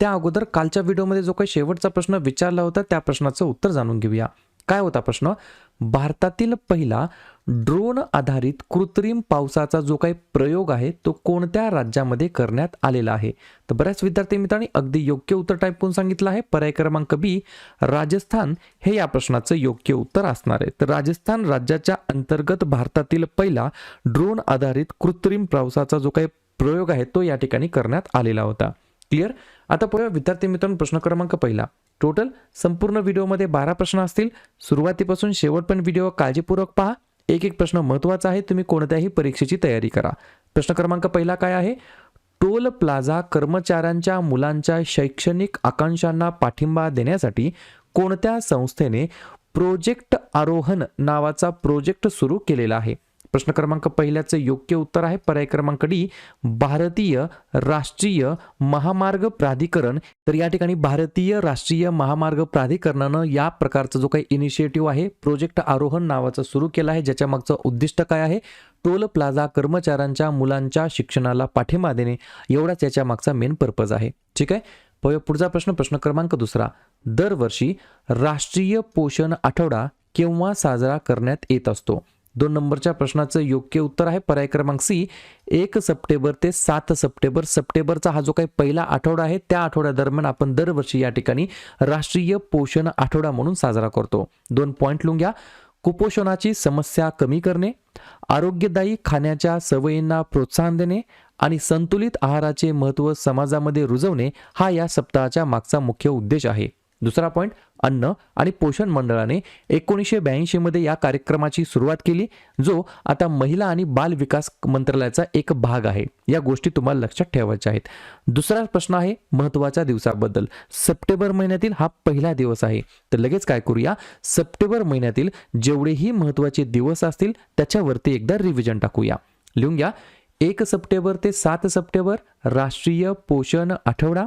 त्या अगोदर कालच्या व्हिडिओमध्ये जो काही शेवटचा प्रश्न विचारला होता त्या प्रश्नाचं उत्तर जाणून घेऊया. काय होता प्रश्न? भारतातील पहिला ड्रोन आधारित कृत्रिम पावसाचा जो काही प्रयोग आहे तो कोणत्या राज्यामध्ये करण्यात आलेला आहे? तर बऱ्याच विद्यार्थी मित्रांनी अगदी योग्य उत्तर टाईप करून सांगितलं आहे. पर्याय क्रमांक बी राजस्थान हे या प्रश्नाचं योग्य उत्तर असणार आहे. तर राजस्थान राज्याच्या अंतर्गत भारतातील पहिला ड्रोन आधारित कृत्रिम पावसाचा जो काही प्रयोग आहे तो या ठिकाणी करण्यात आलेला होता. क्लिअर आता पाहूया विद्यार्थी मित्रांनो प्रश्न क्रमांक पहिला. टोटल संपूर्ण व्हिडिओमध्ये बारा प्रश्न असतील. सुरुवातीपासून पण व्हिडिओ काळजीपूर्वक पहा. एक एक प्रश्न महत्त्वाचा आहे. तुम्ही कोणत्याही परीक्षेची तयारी करा. प्रश्न क्रमांक पहिला काय आहे? टोल प्लाझा कर्मचाऱ्यांच्या मुलांच्या शैक्षणिक आकांक्षांना पाठिंबा देण्यासाठी कोणत्या संस्थेने प्रोजेक्ट आरोहण नावाचा प्रोजेक्ट सुरू केलेला आहे? प्रश्न क्रमांक पहिल्याचं योग्य उत्तर आहे. पर्याय क्रमांक डी भारतीय राष्ट्रीय महामार्ग प्राधिकरण. तर या ठिकाणी भारतीय राष्ट्रीय महामार्ग प्राधिकरणानं या प्रकारचा जो काही इनिशिएटिव्ह आहे प्रोजेक्ट आरोहण नावाचा सुरू केला आहे. ज्याच्या मागचं उद्दिष्ट काय आहे? टोल प्लाझा कर्मचाऱ्यांच्या मुलांच्या शिक्षणाला पाठिंबा देणे. एवढाच याच्या मागचा मेन पर्पज आहे. ठीक आहे? पुढचा प्रश्न प्रश्न क्रमांक दुसरा. दरवर्षी राष्ट्रीय पोषण आठवडा केव्हा साजरा करण्यात येत असतो? दोन नंबरच्या प्रश्नाचं योग्य उत्तर आहे. पर्याय क्रमांक सी एक सप्टेंबर ते सात सप्टेंबर. सप्टेंबरचा हा जो काही पहिला आठवडा आहे त्या आठवड्यादरम्यान आपण दरवर्षी या ठिकाणी राष्ट्रीय पोषण आठवडा म्हणून साजरा करतो. दोन पॉईंट लिहून घ्या. कुपोषणाची समस्या कमी करणे आरोग्यदायी खाण्याच्या सवयींना प्रोत्साहन देणे आणि संतुलित आहाराचे महत्त्व समाजामध्ये रुजवणे हा या सप्ताहाच्या मागचा मुख्य उद्देश आहे. दुसरा पॉईंट अन्न आणि पोषण मंडळाने एकोणीसशे ब्याऐंशीमध्ये या कार्यक्रमाची सुरुवात केली जो आता महिला आणि बाल विकास मंत्रालयाचा एक भाग आहे. या गोष्टी तुम्हाला लक्षात ठेवायच्या आहेत. दुसरा प्रश्न आहे महत्त्वाच्या दिवसाबद्दल. सप्टेंबर महिन्यातील हा पहिला दिवस आहे. तर लगेच काय करूया? सप्टेंबर महिन्यातील जेवढेही महत्त्वाचे दिवस असतील त्याच्यावरती एकदा रिव्हिजन टाकूया. लिहून घ्या. एक सप्टेंबर ते सात सप्टेंबर राष्ट्रीय पोषण आठवडा.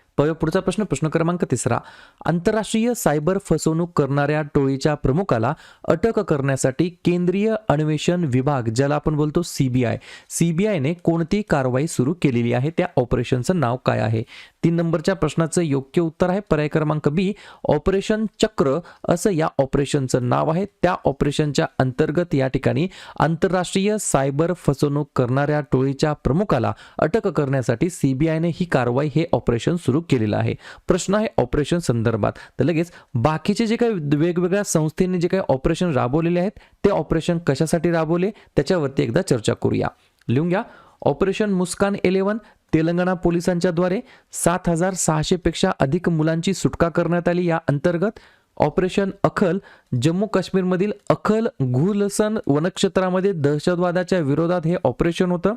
पाहूया पुढचा प्रश्न प्रश्न क्रमांक तिसरा. आंतरराष्ट्रीय सायबर फसवणूक करणाऱ्या टोळीच्या प्रमुखाला अटक करण्यासाठी केंद्रीय अन्वेषण विभाग ज्याला आपण बोलतो सीबीआय सीबीआयने कोणती कारवाई सुरू केलेली आहे? त्या ऑपरेशनचं नाव काय आहे? तीन नंबरच्या प्रश्नाचं योग्य उत्तर आहे. पर्याय क्रमांक बी ऑपरेशन चक्र असं या ऑपरेशनचं नाव आहे. त्या ऑपरेशनच्या अंतर्गत या ठिकाणी आंतरराष्ट्रीय सायबर फसवणूक करणाऱ्या टोळीच्या प्रमुखाला अटक करण्यासाठी सीबीआयने ही कारवाई हे ऑपरेशन सुरू केलेला आहे. प्रश्न आहे ऑपरेशन संदर्भात. तर लगेच बाकीचे जे काही वेगवेगळ्या संस्थेने जे काही ऑपरेशन राबवलेले आहेत ते ऑपरेशन कशासाठी राबवले? त्याच्यावरती एकदा चर्चा करूया. लिहून घ्या. ऑपरेशन मुस्कान इलेव्हन तेलंगणा पोलिसांच्याद्वारे सात हजार सहाशेपेक्षा अधिक मुलांची सुटका करण्यात आली. या अंतर्गत ऑपरेशन अखल जम्मू काश्मीरमधील अखल घुलसन वनक्षेत्रामध्ये दहशतवादाच्या विरोधात हे ऑपरेशन होतं.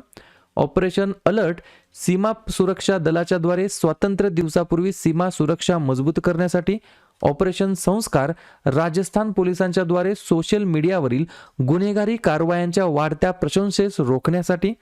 ऑपरेशन अलर्ट सीमा सुरक्षा दलाच्याद्वारे स्वातंत्र्य दिवसापूर्वी सीमा सुरक्षा मजबूत करण्यासाठी ऑपरेशन संस्कार राजस्थान पोलिसांच्याद्वारे सोशल मीडियावरील गुन्हेगारी कारवायांच्या वाढत्या प्रशंसेस रोखण्यासाठी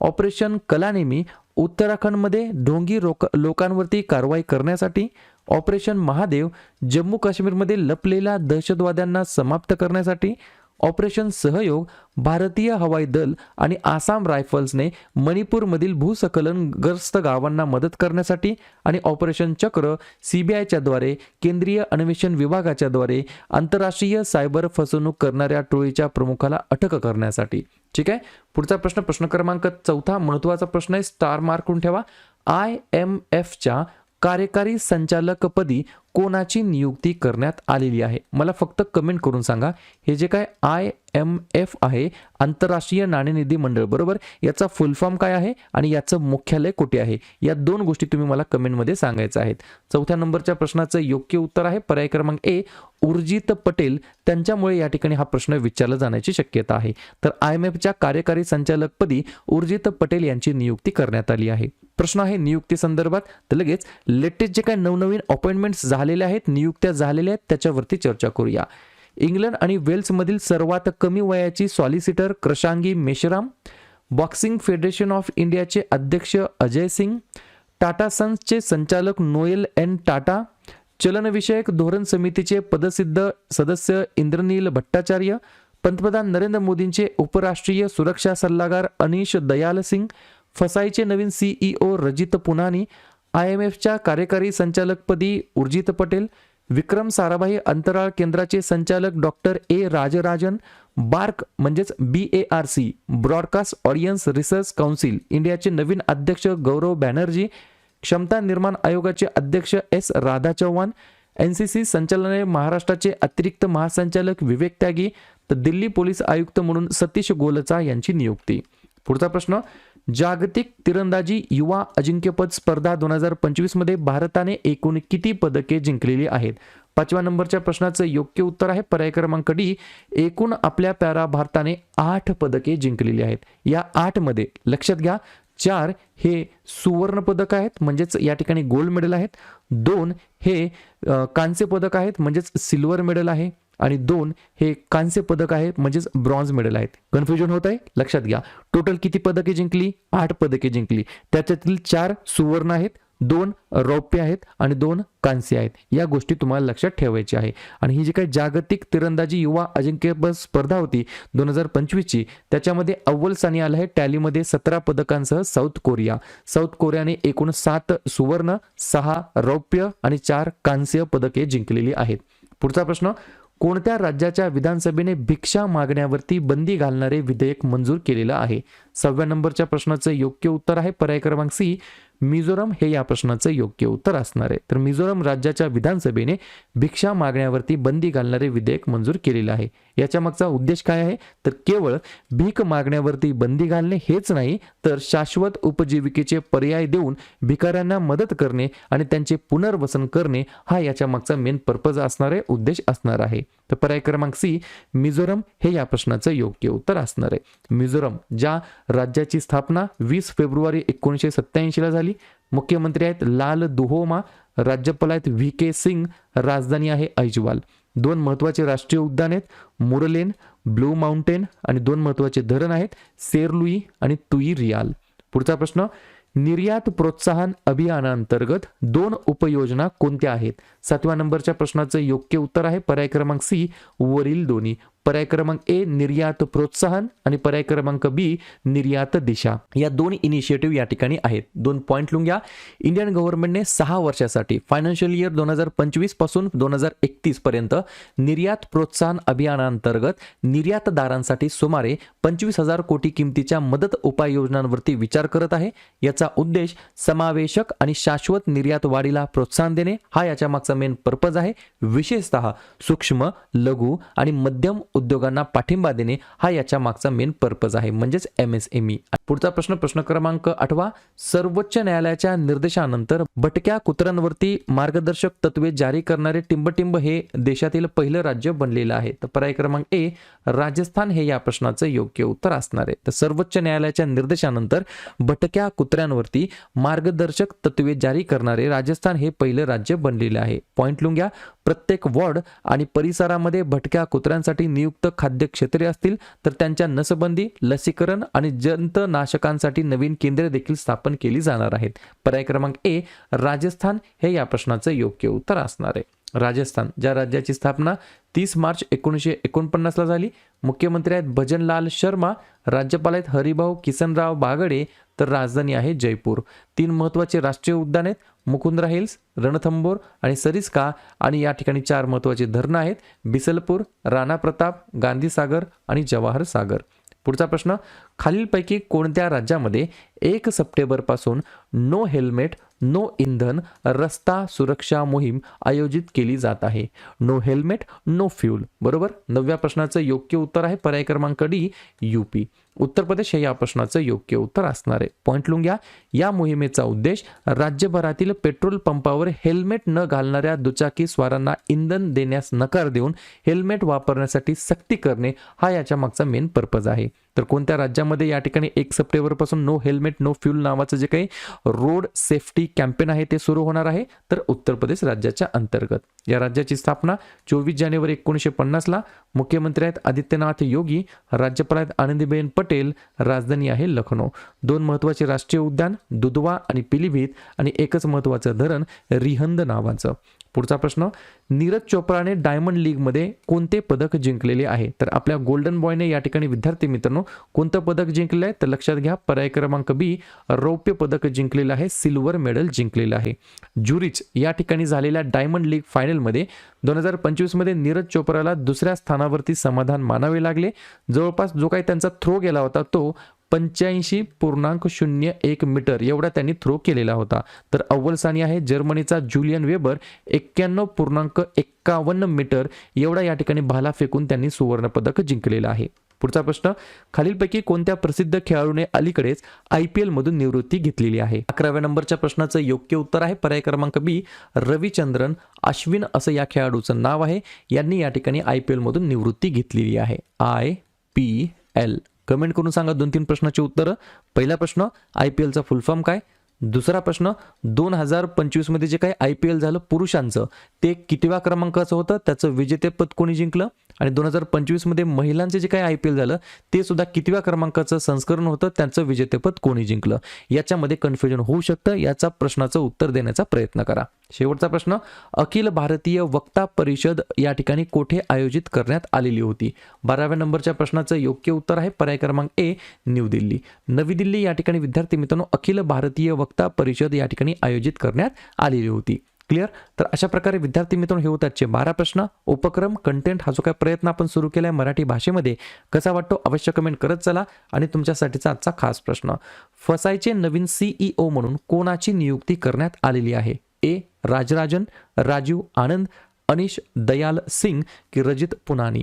ऑपरेशन कलानेमी उत्तराखंडमध्ये ढोंगी रोक लोकांवरती कारवाई करण्यासाठी ऑपरेशन महादेव जम्मू काश्मीरमध्ये लपलेल्या दहशतवाद्यांना समाप्त करण्यासाठी ऑपरेशन सहयोग भारतीय हवाई दल आणि आसाम रायफल्सने मणिपूरमधील भूसकलनग्रस्त गावांना मदत करण्यासाठी आणि ऑपरेशन चक्र सीबीआयच्या द्वारे केंद्रीय अन्वेषण विभागाच्या द्वारे आंतरराष्ट्रीय सायबर फसवणूक करणाऱ्या टोळीच्या प्रमुखाला अटक करण्यासाठी. ठीक आहे? पुढचा प्रश्न प्रश्न क्रमांक चौथा महत्त्वाचा प्रश्न आहे. स्टार मार्कून ठेवा. आय एम एफच्या कार्यकारी संचालकपदी कोणाची नियुक्ती करण्यात आलेली आहे? मला फक्त कमेंट करून सांगा. हे जे काय आय एम एफ आहे आंतरराष्ट्रीय नाणेनिधी मंडळ बरोबर? याचा फुल फॉर्म काय आहे आणि याचं मुख्यालय कुठे आहे? या दोन गोष्टी तुम्ही मला कमेंटमध्ये सांगायचं आहेत. चौथ्या नंबरच्या प्रश्नाचं योग्य उत्तर आहे पर्याय क्रमांक ए उर्जित पटेल. त्यांच्यामुळे या ठिकाणी हा प्रश्न विचारला जाण्याची शक्यता आहे. तर आय एम एफच्या कार्यकारी संचालकपदी उर्जित पटेल यांची नियुक्ती करण्यात आली आहे. प्रश्न आहे नियुक्ती संदर्भात. तर लगेच लेटेस्ट जे काय नवनवीन अपॉइंटमेंट्स झालेल्या आहेत नियुक्त्या झालेल्या आहेत त्याच्यावरती चर्चा करूया. इंग्लंड आणि वेल्समधील सर्वात कमी वयाची solicitor Krushangi Meshram boxing federation of इंडियाचे अध्यक्ष अजय सिंग टाटा सन्सचे संचालक नोएल एन टाटा चलनविषयक धोरण समितीचे पदसिद्ध सदस्य इंद्रनील भट्टाचार्य पंतप्रधान नरेंद्र मोदींचे उपराष्ट्रीय सुरक्षा सल्लागार अनिश दयाल सिंग फसाईचे नवीन CEO Rajit Punhani I M एफच्या कार्यकारी संचालकपदी उर्जित पटेल विक्रम साराभाई अंतराळ केंद्राचे संचालक डॉक्टर ए राजराजन बार्क म्हणजेच B A R C broadcast audience research council इंडियाचे नवीन अध्यक्ष गौरव बॅनर्जी क्षमता निर्माण आयोगाचे अध्यक्ष S Radha Chavan N C C संचालनालय महाराष्ट्राचे अतिरिक्त महासंचालक विवेक त्यागी तर दिल्ली पोलीस आयुक्त म्हणून सतीश गोलचा यांची नियुक्ती. पुढचा प्रश्न जागतिक तिरंदाजी युवा अजिंक्यपद स्पर्धा दोन हजार पंचवीसमध्ये भारताने एकूण किती पदके जिंकलेली आहेत? पाचव्या नंबरच्या प्रश्नाचं योग्य उत्तर आहे पर्याय क्रमांक डी. एकूण आपल्या पॅरा भारताने आठ पदके जिंकलेली आहेत. या आठमध्ये लक्षात घ्या चार हे सुवर्ण पदक आहेत म्हणजेच या ठिकाणी गोल्ड मेडल आहेत. दोन हे कांस्य पदक आहेत म्हणजेच सिल्वर मेडल आहे. आणि दोन हे कांस्य पदक आहे म्हणजेच ब्रॉन्झ मेडल आहेत. कन्फ्युजन होत आहे? लक्षात घ्या. टोटल किती पदके जिंकली? आठ पदके जिंकली. त्याच्यातील चार सुवर्ण आहेत दोन रौप्य आहेत आणि दोन कांस्य आहेत. या गोष्टी तुम्हाला लक्षात ठेवायच्या आहे. आणि ही जी काही जागतिक तिरंदाजी युवा अजिंक्यपद स्पर्धा होती दोन हजार पंचवीसची त्याच्यामध्ये अव्वल स्थानी आलं आहे टॅलीमध्ये सतरा पदकांसह साऊथ कोरिया. साऊथ कोरियाने एकूण सात सुवर्ण सहा रौप्य आणि चार कांस्य पदके जिंकलेली आहेत. पुढचा प्रश्न कोणत्या राज्याच्या विधानसभेने भिक्षा मागण्यावरती बंदी घालणारे विधेयक मंजूर केलेलं आहे? सहाव्या नंबरच्या प्रश्नाचं योग्य उत्तर आहे. पर्याय क्रमांक सी मिझोरम हे या प्रश्नाचं योग्य उत्तर असणार आहे. तर मिझोरम राज्याच्या विधानसभेने भिक्षा मागण्यावरती बंदी घालणारे विधेयक मंजूर केलेलं आहे. याच्या मागचा उद्देश काय आहे? तर केवळ भीक मागण्यावरती बंदी घालणे हेच नाही तर शाश्वत उपजीविकेचे पर्याय देऊन भिकाऱ्यांना मदत करणे आणि त्यांचे पुनर्वसन करणे हा याच्या मागचा मेन पर्पज असणार आहे उद्देश असणार आहे. तर पर्याय क्रमांक सी मिझोरम हे या प्रश्नाचं योग्य उत्तर असणार आहे. मिझोरम ज्या राज्याची स्थापना वीस फेब्रुवारी एकोणीसशे सत्त्याऐंशीला झाली मुख्यमंत्री आहेत लाल दुहोमा राज्यपाल आहेत व्ही के सिंग राजधानी आहे ऐजवाल दोन महत्त्वाचे राष्ट्रीय उद्यान आहेत मुरलेन ब्लू माउंटेन आणि दोन महत्त्वाचे धरण आहेत सेरलुई आणि तुई रियाल. पुढचा प्रश्न निर्यात प्रोत्साहन अभियानांतर्गत दोन उपयोजना कोणत्या आहेत? सातव्या नंबरच्या प्रश्नाचं योग्य उत्तर आहे. पर्याय क्रमांक सी वरील दोन्ही. पर्याय क्रमांक ए निर्यात प्रोत्साहन आणि पर्याय क्रमांक बी निर्यात दिशा. या दोन इनिशिएटिव्ह या ठिकाणी आहेत. दोन पॉईंट लिहून घ्या. इंडियन गव्हर्नमेंटने सहा वर्षासाठी फायनान्शियल इयर दोन हजार पंचवीसपासून दोन हजार एकतीस पर्यंत निर्यात प्रोत्साहन अभियानांतर्गत निर्यातदारांसाठी सुमारे पंचवीस हजार कोटी किमतीच्या मदत उपाययोजनांवरती विचार करत आहे. याचा उद्देश समावेशक आणि शाश्वत निर्यात वाढीला प्रोत्साहन देणे. हा याच्या मागचा मेन पर्पज आहे. विशेषतः सूक्ष्म लघु आणि मध्यम उद्योगांना पाठिंबा देणे हा याच्या मागचा मेन पर्पज आहे म्हणजेच एम एस एम ई पुढचा प्रश्न प्रश्न क्रमांक आठवा. सर्वोच्च न्यायालयाच्या निर्देशानंतर भटक्या कुत्र्यांवरती मार्गदर्शक तत्वे जारी करणारे टिंबटिंब हे देशातील पहिलं राज्य बनलेलं आहे. तर पर्याय क्रमांक ए राजस्थान हे या प्रश्नाचं योग्य उत्तर असणार आहे. तर सर्वोच्च न्यायालयाच्या निर्देशानंतर भटक्या कुत्र्यांवरती मार्गदर्शक तत्वे जारी करणारे राजस्थान हे पहिलं राज्य बनलेलं आहे. पॉईंट लिहून घ्या प्रत्येक वॉर्ड आणि परिसरामध्ये भटक्या कुत्र्यांसाठी नियुक्त खाद्य क्षेत्रे असतील तर त्यांच्या नसबंदी लसीकरण आणि जंतनाशकांसाठी नवीन केंद्रे देखील स्थापन केली जाणार आहेत. पर्याय क्रमांक ए राजस्थान हे या प्रश्नाचं योग्य उत्तर असणार आहे. राजस्थान ज्या राज्याची स्थापना तीस मार्च एकोणीसशे एकोणपन्नासला झाली मुख्यमंत्री आहेत भजनलाल शर्मा राज्यपाल आहेत हरिभाऊ किसनराव बागडे तर राजधानी आहे जयपूर. तीन महत्त्वाचे राष्ट्रीय उद्यान आहेत मुकुंद्रा हिल्स रणथंबोर आणि सरिस्का आणि या ठिकाणी चार महत्त्वाचे धरणं आहेत बिसलपूर राणा प्रताप गांधीसागर आणि जवाहर सागर. पुढचा प्रश्न खालीलपैकी कोणत्या राज्यामध्ये एक सप्टेंबरपासून नो हेल्मेट नो इंधन रस्ता सुरक्षा मोहीम आयोजित केली जात आहे? No helmet no fuel. बरोबर? नवव्या प्रश्नाचं योग्य उत्तर आहे पर्याय क्रमांक डी यूपी उत्तर प्रदेश हे या प्रश्नाचं योग्य उत्तर असणार आहे. पॉईंट लुंग घ्या. या मोहिमेचा उद्देश राज्यभरातील पेट्रोल पंपावर हेल्मेट न घालणाऱ्या दुचाकी स्वारांना इंधन देण्यास नकार देऊन हेल्मेट वापरण्यासाठी सक्ती करणे हा याच्या मागचा मेन पर्पज आहे. तर कोणत्या राज्यामध्ये या ठिकाणी एक सप्टेंबरपासून नो हेल्मेट नो फ्यूल नावाचं जे काही रोड सेफ्टी कॅम्पेन आहे ते सुरू होणार आहे? तर उत्तर प्रदेश राज्याच्या अंतर्गत. या राज्याची स्थापना चोवीस जानेवारी एकोणीसशे पन्नासला मुख्यमंत्री आहेत आदित्यनाथ योगी राज्यपाल आहेत आनंदीबेन पटेल पटेल राजधानी आहे लखनौ. दोन महत्त्वाचे राष्ट्रीय उद्यान दुधवा आणि पिलीभीत आणि एकच महत्त्वाचं धरण रिहंद नावाचं. पुढचा प्रश्न नीरज चोप्राने डायमंड लीगमध्ये कोणते पदक जिंकलेले आहे? तर आपल्या गोल्डन बॉयने या ठिकाणी विद्यार्थी मित्रांनो कोणतं पदक जिंकलेलं आहे? तर लक्षात घ्या पर्याय क्रमांक बी रौप्य पदक जिंकलेलं आहे सिल्वर मेडल जिंकलेलं आहे. ज्युरिच या ठिकाणी झालेल्या डायमंड लीग फायनलमध्ये दोन हजार पंचवीसमध्ये नीरज चोप्राला दुसऱ्या स्थानावरती समाधान मानावे लागले. जवळपास जो काही त्यांचा थ्रो गेला होता तो पंच्याऐंशी पूर्णांक शून्य एक मीटर एवढा त्यांनी थ्रो केलेला होता. तर अव्वल स्थानी आहे जर्मनीचा जुलियन वेबर एक्क्याण्णव पूर्णांक एक्कावन्न मीटर एवढा या ठिकाणी भाला फेकून त्यांनी सुवर्णपदक जिंकलेलं आहे. पुढचा प्रश्न खालीलपैकी कोणत्या प्रसिद्ध खेळाडूने अलीकडेच आय पी एलमधून निवृत्ती घेतलेली आहे? अकराव्या नंबरच्या प्रश्नाचं योग्य उत्तर आहे पर्याय क्रमांक बी रविचंद्रन अश्विन असं या खेळाडूचं नाव आहे. यांनी या ठिकाणी आय पी एलमधून निवृत्ती घेतलेली आहे. I P L. कमेंट करून सांगा दोन तीन प्रश्नाची उत्तरं. पहिला प्रश्न आय पी एलचा फुल फॉर्म काय? दुसरा प्रश्न दोन हजार पंचवीसमध्ये जे काही आय पी एल झालं पुरुषांचं ते कितव्या क्रमांकाचं होतं? त्याचं विजेतेपद कोणी जिंकलं? आणि दोन हजार पंचवीसमध्ये महिलांचे जे काही आय पी एल झालं ते सुद्धा कितव्या क्रमांकाचं संस्करण होतं त्यांचं विजेतेपद कोणी जिंकलं? याच्यामध्ये कन्फ्युजन होऊ शकतं याचा प्रश्नाचं उत्तर देण्याचा प्रयत्न करा. शेवटचा प्रश्न अखिल भारतीय वक्ता परिषद या ठिकाणी कोठे आयोजित करण्यात आलेली होती? बाराव्या नंबरच्या प्रश्नाचं योग्य उत्तर आहे पर्याय क्रमांक ए न्यू दिल्ली. नवी दिल्ली या ठिकाणी विद्यार्थी मित्रांनो अखिल भारतीय वक्ता परिषद या ठिकाणी आयोजित करण्यात आलेली होती. क्लिअर? तर अशा प्रकारे विद्यार्थी मित्रांनो हे होतात बारा प्रश्न. उपक्रम कंटेंट हा जो काय प्रयत्न आपण सुरू केला आहे मराठी भाषेमध्ये कसा वाटतो अवश्य कमेंट करत चला आणि तुमच्यासाठीचा आजचा खास प्रश्न. फसायचे नवीन सीईओ म्हणून कोणाची नियुक्ती करण्यात आलेली आहे? ए. राजराजन राजीव आनंद अनिश दयाल सिंग की रजित पुनानी?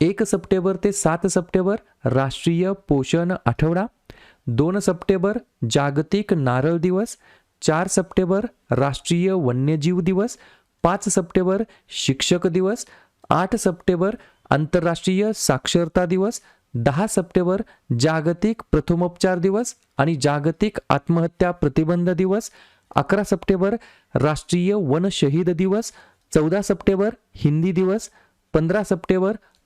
एक सप्टेंबर ते सात सप्टेंबर राष्ट्रीय पोषण आठवडा दोन सप्टेंबर जागतिक नारळ दिवस चार सप्टेंबर राष्ट्रीय वन्यजीव दिवस पाच सप्टेंबर शिक्षक दिवस आठ सप्टेंबर आंतरराष्ट्रीय साक्षरता दिवस दहा सप्टेंबर जागतिक प्रथमोपचार दिवस आणि जागतिक आत्महत्या प्रतिबंध दिवस अकरा सप्टेंबर राष्ट्रीय वन शहीद दिवस चौदा सप्टेंबर हिंदी दिवस पंधरा सप्टेंबर